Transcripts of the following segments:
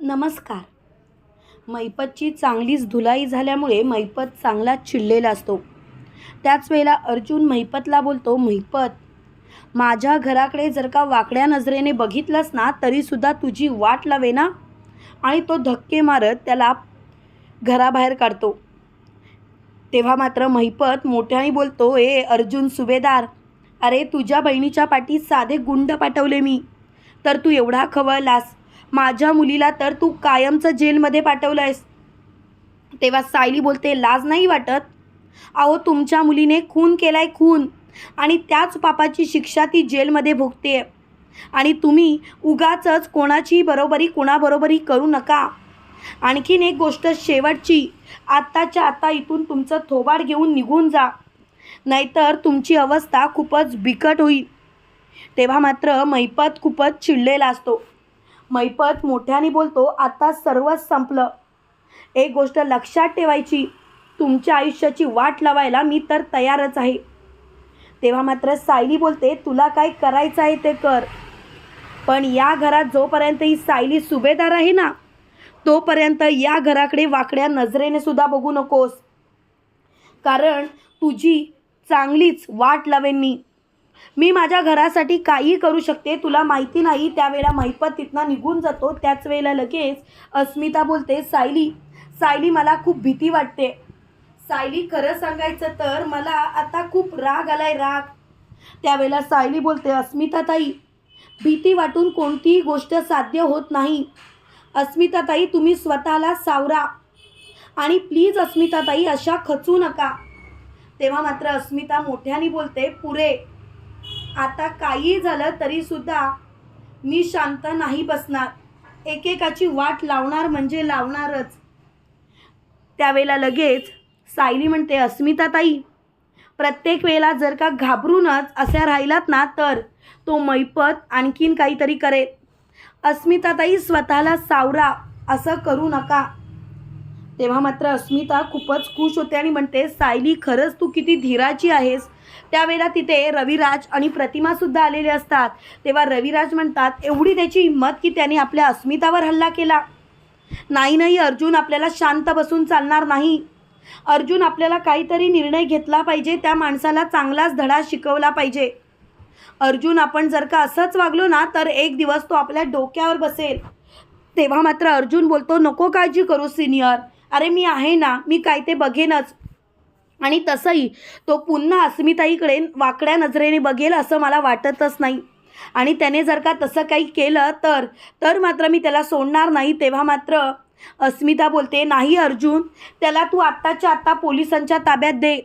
नमस्कार. मैपतची चांगलीच धुलाई झाल्यामुळे मैपत चांगला चिडलेला असतो. त्याच वेळेला अर्जुन मैपतला बोलतो मैपत माझ्या घराकडे जर का वाकड्या नजरेने बघितलंस ना तरीसुद्धा तुझी वाट लावे ना? आणि तो धक्के मारत त्याला घराबाहेर काढतो. तेव्हा मात्र महिपत मोठ्याने बोलतो ए अर्जुन सुभेदार अरे तुझ्या बहिणीच्या पाठी साधे गुंड पाठवले मी. तर तू एवढा खवळलास माझ्या मुलीला तर तू कायमचं जेलमध्ये पाठवलं आहेस तेव्हा सायली बोलते लाज नाही वाटत? अहो तुमच्या मुलीने खून केलाय खून आणि त्याच पापाची शिक्षा ती जेलमध्ये भोगते. आणि तुम्ही उगाचच कोणाची बरोबरी कोणाबरोबरी करू नका. आणखीन एक गोष्ट शेवटची आत्ताच्या आत्ता इथून तुमचं थोबाड घेऊन निघून जा. नाहीतर तुमची अवस्था खूपच बिकट होईल. तेव्हा मात्र मैपत खूपच चिडलेला असतो. मैपत मोठ्याने बोलतो आता सर्वच संपलं. एक गोष्ट लक्षात ठेवायची तुमच्या आयुष्याची वाट लावायला मी तर तयारच आहे. तेव्हा मात्र सायली बोलते तुला काय करायचं आहे ते कर. पण या घरात जोपर्यंत ही सायली सुभेदार आहे ना तोपर्यंत या घराकडे वाकड्या नजरेने सुद्धा बघू नकोस. कारण तुझी चांगलीच वाट लावेन मी. मी माझ्या घरासाठी काही करू शकते तुला माहिती नाही त्यावेळेला महिपत तिथनं निघून जातो. त्याच वेळेला लगेच अस्मिता बोलते सायली सायली मला खूप भीती वाटते. सायली खरं सांगायचं तर मला आता खूप राग आलाय राग. त्यावेळेला सायली बोलते अस्मिता ताई भीती वाटून कोणतीही गोष्ट साध्य होत नाही. अस्मिता ताई तुम्ही स्वतःला सावरा आणि प्लीज अस्मिता ताई अशा खचू नका. तेव्हा मात्र अस्मिता मोठ्याने बोलते पुरे आता काही झालं तरी सुद्धा मी शांत नाही बसणार. एकेकाची वाट लावणार म्हणजे लावणारच. त्यावेळेला लगेच सायली म्हणते अस्मिता ताई प्रत्येक वेळेला जर का घाबरूनच अशा राहिलात ना तर तो मैपत आणखीन काहीतरी करेल. अस्मिताताई स्वतःला सावरा असं करू नका. तेव्हा मात्र अस्मिता खूपच खुश होते आणि म्हणते सायली खरंच तू किती धीराची आहेस. त्यावेळेला तिथे रविराज आणि प्रतिमासुद्धा आलेले असतात. तेव्हा रविराज म्हणतात एवढी त्याची हिंमत की त्याने आपल्या अस्मितावर हल्ला केला. नाही नाही अर्जुन आपल्याला शांत बसून चालणार नाही. अर्जुन आपल्याला काहीतरी निर्णय घेतला पाहिजे त्या माणसाला चांगलाच धडा शिकवला पाहिजे. अर्जुन आपण जर का असंच वागलो ना तर एक दिवस तो आपल्या डोक्यावर बसेल. तेव्हा मात्र अर्जुन बोलतो नको काळजी करू सिनियर. अरे मी आहे ना मी काय ते बघेनच. आणि तसंही तो पुन्हा अस्मिताईकडे वाकड्या नजरेने बघेल असं मला वाटतच नाही. आणि त्याने जर का तसं काही केलं तर तर मात्र मी त्याला सोडणार नाही. तेव्हा मात्र अस्मिता बोलते नाही अर्जुन त्याला तू आत्ताच्या आत्ता पोलिसांच्या ताब्यात दे.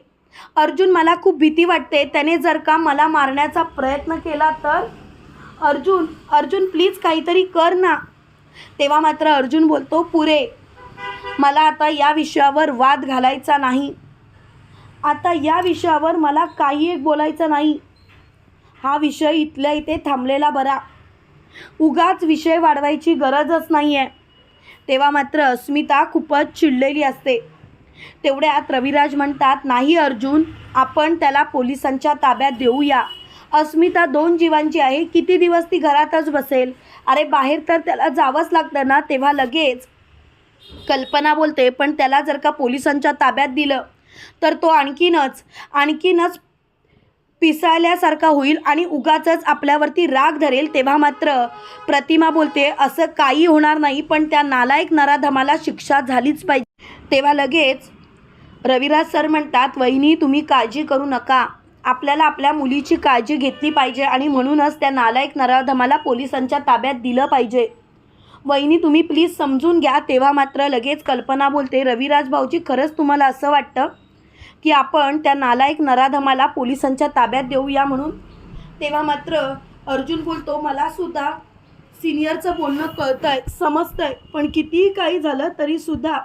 अर्जुन मला खूप भीती वाटते. त्याने जर का मला मारण्याचा प्रयत्न केला तर अर्जुन अर्जुन प्लीज काहीतरी कर ना. तेव्हा मात्र अर्जुन बोलतो पुरे मला आता या विषयावर वाद घालायचा नाही. आता या विषयावर मला काही एक बोलायचं नाही. हा विषय इथल्या इथे थांबलेला बरा. उगाच विषय वाढवायची गरजच नाही आहे तेव्हा मात्र अस्मिता खूपच चिडलेली असते. तेवढ्यात रविराज म्हणतात नाही अर्जुन आपण त्याला पोलिसांच्या ताब्यात देऊया. अस्मिता दोन जीवांची आहे किती दिवस ती घरातच बसेल? अरे बाहेर तर त्याला जावंच लागतं ना तेव्हा लगेच कल्पना बोलते पण त्याला जर का पोलिसांच्या ताब्यात दिलं तर तो आणखीनच आणखीनच पिसाळल्यासारखा होईल आणि उगाचच आपल्यावरती राग धरेल तेव्हा मात्र प्रतिमा बोलते असं काही होणार नाही पण त्या नालायक नराधमाला शिक्षा झालीच पाहिजे. तेव्हा लगेच रविराज सर म्हणतात वहिनी तुम्ही काळजी करू नका. आपल्याला आपल्या मुलीची काळजी घेतली पाहिजे आणि म्हणूनच त्या नालायक नराधमाला पोलिसांच्या ताब्यात दिलं पाहिजे. वहिनी तुम्ही प्लीज समजून घ्या. तेव्हा मात्र लगेच कल्पना बोलते रविराज भाऊजी खरंच तुम्हाला असं वाटतं की आपण त्या नालायक नराधमाला पोलिसांच्या ताब्यात देऊया म्हणून? तेव्हा मात्र अर्जुन बोलतो मला सुद्धा सिनियरचं बोलणं कळतंय समजतंय पण कितीही काही झालं तरीसुद्धा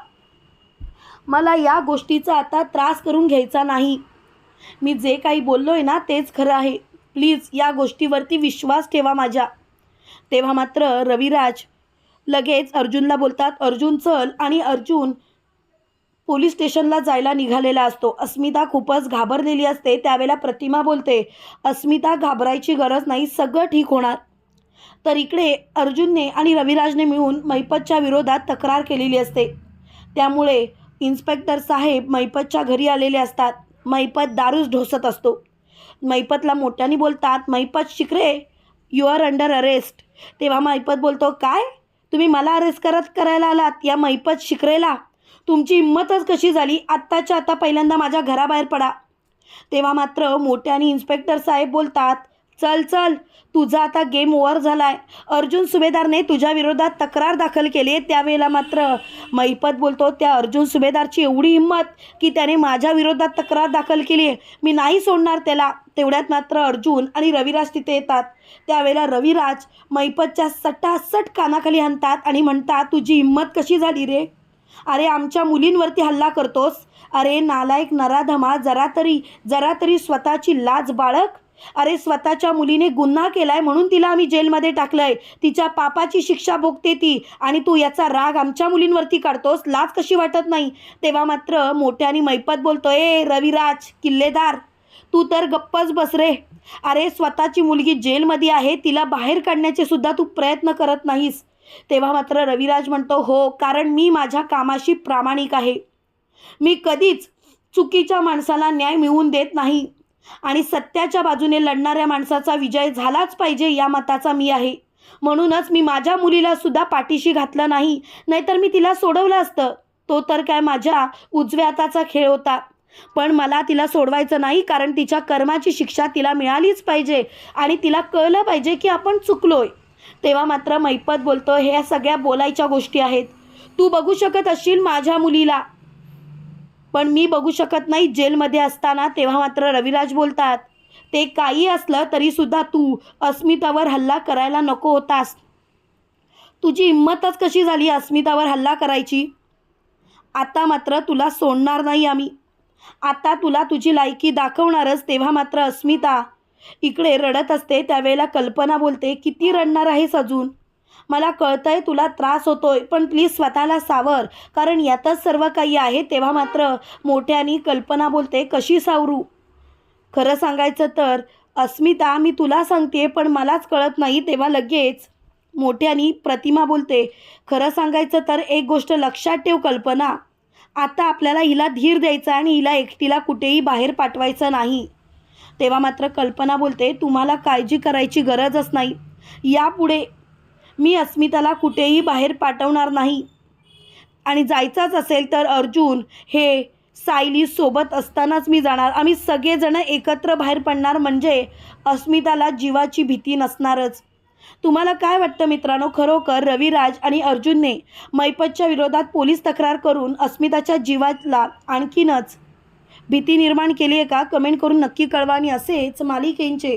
मला या गोष्टीचा आता त्रास करून घ्यायचा नाही. मी जे काही बोललो आहे ना तेच खरं आहे. प्लीज या गोष्टीवरती विश्वास ठेवा माझ्या. तेव्हा मात्र रविराज लगेच अर्जुनला बोलतात अर्जुन चल आणि अर्जुन पोलीस स्टेशनला जायला निघालेला असतो. अस्मिता खूपच घाबरलेली असते. त्यावेळेला प्रतिमा बोलते अस्मिता घाबरायची गरज नाही. सगळं ठीक होणार तर इकडे अर्जुनने आणि रविराजने मिळून मैपतच्या विरोधात तक्रार केलेली असते. त्यामुळे इन्स्पेक्टर साहेब मैपतच्या घरी आलेले असतात. मैपत दारूच ढोसत असतो. मैपतला मोठ्याने बोलतात मैपत शिकरे यू आर अंडर अरेस्ट तेव्हा मैपत बोलतो काय? तुम्ही मला अरेस्ट करत करायला आलात या मैपत शिकरेला. तुमची हिंमतच कशी झाली? आत्ताच्या आता पहिल्यांदा माझ्या घराबाहेर पडा. तेव्हा मात्र मोठ्याने इन्स्पेक्टर साहेब बोलतात चल चल. तुझा आता गेम ओव्हर झालाय. अर्जुन सुभेदारने तुझ्या विरोधात तक्रार दाखल केली आहे त्यावेळेला मात्र मैपत बोलतो त्या अर्जुन सुभेदारची एवढी हिंमत की त्याने माझ्या विरोधात तक्रार दाखल केली आहे. मी नाही सोडणार त्याला. तेवढ्यात मात्र अर्जुन आणि रविराज तिथे येतात. त्यावेळेला रविराज मैपतच्या सटासट कानाखाली आणतात आणि म्हणतात तुझी हिंमत कशी झाली रे? अरे आमच्या मुलींवरती हल्ला करतोस? अरे नालायक नराधमा जरा तरी जरा तरी स्वतःची लाज बाळग. अरे स्वतःच्या मुलीने गुन्हा केलाय म्हणून तिला आम्ही जेलमध्ये टाकलंय. तिच्या पापाची शिक्षा भोगते ती आणि तू याचा राग आमच्या मुलींवरती काढतोस लाज कशी वाटत नाही? तेव्हा मात्र मोठ्याने मैपत बोलतोय "ए, रविराज किल्लेदार तू तर गप्पच बस रे. अरे स्वतःची मुलगी जेलमध्ये आहे तिला बाहेर काढण्याचे सुद्धा तू प्रयत्न करत नाहीस. तेव्हा मात्र रविराज म्हणतो हो कारण मी माझ्या कामाशी प्रामाणिक आहे. मी कधीच चुकीच्या माणसाला न्याय मिळवून देत नाही. आणि सत्याच्या बाजूने लढणाऱ्या माणसाचा विजय झालाच पाहिजे या मताचा मी आहे. म्हणूनच मी माझ्या मुलीला सुद्धा पाठीशी घातलं नाही नाहीतर मी तिला सोडवलं असतं. तो तर काय माझ्या उजव्या हाताचा खेळ होता. पण मला तिला सोडवायचं नाही कारण तिच्या कर्माची शिक्षा तिला मिळालीच पाहिजे आणि तिला कळलं पाहिजे की आपण चुकलोय. तेव्हा मात्र मैपत बोलतो ह्या सगळ्या बोलायच्या गोष्टी आहेत. तू बघू शकत असशील माझ्या मुलीला. पण मी बघू शकत नाही जेलमध्ये असताना तेव्हा मात्र रविराज बोलतात ते काही असलं तरीसुद्धा तू अस्मितावर हल्ला करायला नको होतास. तुझी हिंमतच कशी झाली अस्मितावर हल्ला करायची? आता मात्र तुला सोडणार नाही आम्ही. आता तुला तुझी लायकी दाखवणारच तेव्हा मात्र अस्मिता. इकडे रडत असते त्यावेळेला कल्पना बोलते किती रडणार आहेस अजून? मला कळतंय तुला त्रास होतोय पण प्लीज स्वतःला सावर. कारण यातच सर्व काही आहे तेव्हा मात्र मोठ्यानी कल्पना बोलते कशी सावरू? खरं सांगायचं तर अस्मिता मी तुला सांगते पण मलाच कळत नाही तेव्हा लगेच मोठ्यानी प्रतिमा बोलते खरं सांगायचं तर एक गोष्ट लक्षात ठेव कल्पना. आता आपल्याला हिला धीर द्यायचा आणि हिला एकटीला कुठेही बाहेर पाठवायचं नाही. तेव्हा मात्र कल्पना बोलते तुम्हाला काळजी करायची गरजच नाही. यापुढे मी अस्मिताला कुठेही बाहेर पाठवणार नाही. आणि जायचाच असेल तर अर्जुन हे सायली सोबत असतानाच मी जाणार. आम्ही सगळेजणं एकत्र बाहेर पडणार म्हणजे अस्मिताला जीवाची भीती नसणारच. तुम्हाला काय वाटतं मित्रांनो? खरोखर रविराज आणि अर्जुनने मैपतच्या विरोधात पोलीस तक्रार करून अस्मिताच्या जीवाला आणखीनच भीती निर्माण केली आहे का? कमेंट करून नक्की कळवा आणि असेच मालिकेंचे